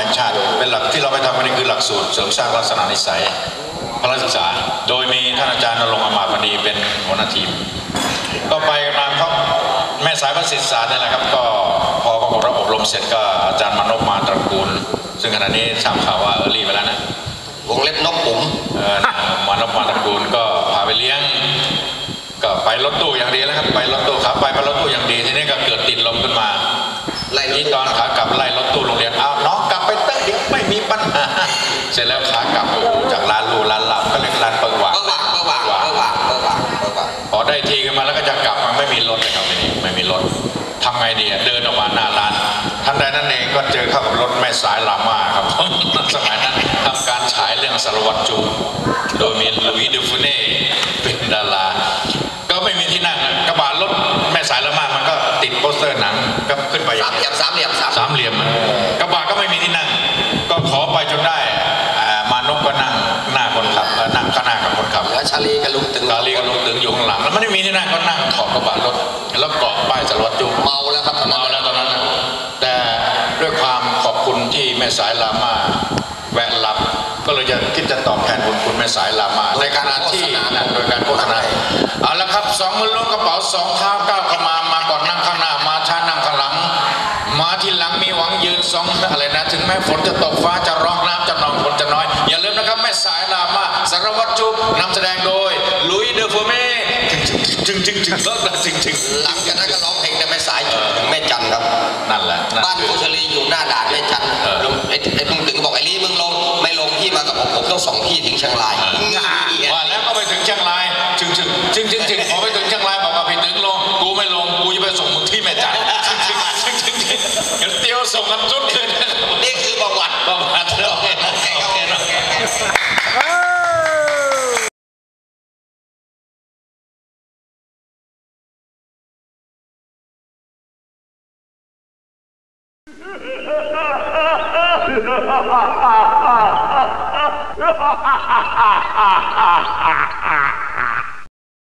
แห่งชาติ เป็นหลักที่เราไปทำกันนี่คือหลักสูตรเสริมสร้างลักษณะนิสัยพละศึกษา โดยมีท่านอาจารย์นรงค์อมาตย์มณีเป็นหัวหน้าทีม ก็ไปมาครับแม่สายประสิทธิศาสตร์นี่แหละครับ ก็พอปรากฏว่าอบรมเสร็จก็อาจารย์มานพมาตระกูล ซึ่งขณะนี้ทราบข่าวว่าเออรีไปแล้วนะวงเล็บนกปุ๋มเอ่อมานพมาตระกูลก็พาไปเลี้ยง ก็ไปรถตู้อย่างดีแล้วครับไปรถตู้ขับไปไปรถตู้อย่างดีทีนี้ก็เกิดติดลมขึ้นมาไล่นี่ตอนขากลับไล่ รถทำไงดีอะเดินออกมาหน้าร้านทันใดนั้นเองก็เจอเข้ากับรถแม่สายลาม่าครับสมัยนั้นทำการฉายเรื่องสารวัตรจูโดยมีลุยส์เดฟูเน่เป็นดาราก็ไม่มีที่นั่งอะกระบะรถแม่สายลาม่ามันก็ติดโปสเตอร์หนังก็ขึ้นไปอย่าสางมเหนี้ลี่ยมสามเหลี่ยมสามสามเหลี่ยมอะกระบะก็ไม่มีที่นั่ง ก็ขอไปจนได้อ่ามานพก็นั่งหน้าคนขับเอ่อนั่งข้างหน้ากับคนขับเหลือชาลีกับลุงตึงกาลีก็ลงตึงอยู่ข้างหลังแล้วไม่ได้มีที่นั่งก็นั่งขอบกระบะรถ สารวัตรจุกเมาแล้วครับตอนนั้เมานแล้วตอนนั้นนะแต่ด้วยความขอบคุณที่แม่สายลามาแวะรับ ก็เลยจะคิดจะตอบแทนบุญคุณแม่สายลามาในขณะที่นั่นโดยการโฆษณาเอาละครับสองมือล้วงกระเป๋าสองเท้าก้าวเข้ามามาก่อนนั่งข้างหน้ามาช้านั่งข้างหลัง มาที่หลังมีหวังยืนสองอะไรนะ ถึงแม้ฝนจะตกฟ้าจะร้องน้ำจะนองฝนจะน้อย อย่าลืมนะครับแม่สายลามาสารวัตรจุกนำแสดงโดยลุยเดอร์โฟเม่จึงจึงจึงจึงจึงจึงจึงหลังจากนั้นก็ร้อง จนถึงแม่จันทร์ครับนั่นแหละนั่นบ้านคือโคชลีอยู่หน้าด่านแม่จันทร์เออ ลุงไอ้ไอ้ลุงตึงก็บอกไอ้ลีมึงลงไม่ลงพี่มากับผมผมต้องส่งพี่ถึงเชียงรายง่ายว่าแล้วก็ไปถึงเชียงรายจึงจึงจึงจึงจึงพอไปถึงเชียงรายบอกว่าไปถึงลงกูไม่ลงกูจะไปส่งมึงที่แม่จันทร์จึงจึงจึงจึงจึงเดี๋ยวเตียวส่งกันจุดเลยนะนี่คือประวัติประมาณเท่าไหร่โอเคเนอ ha ha ha ha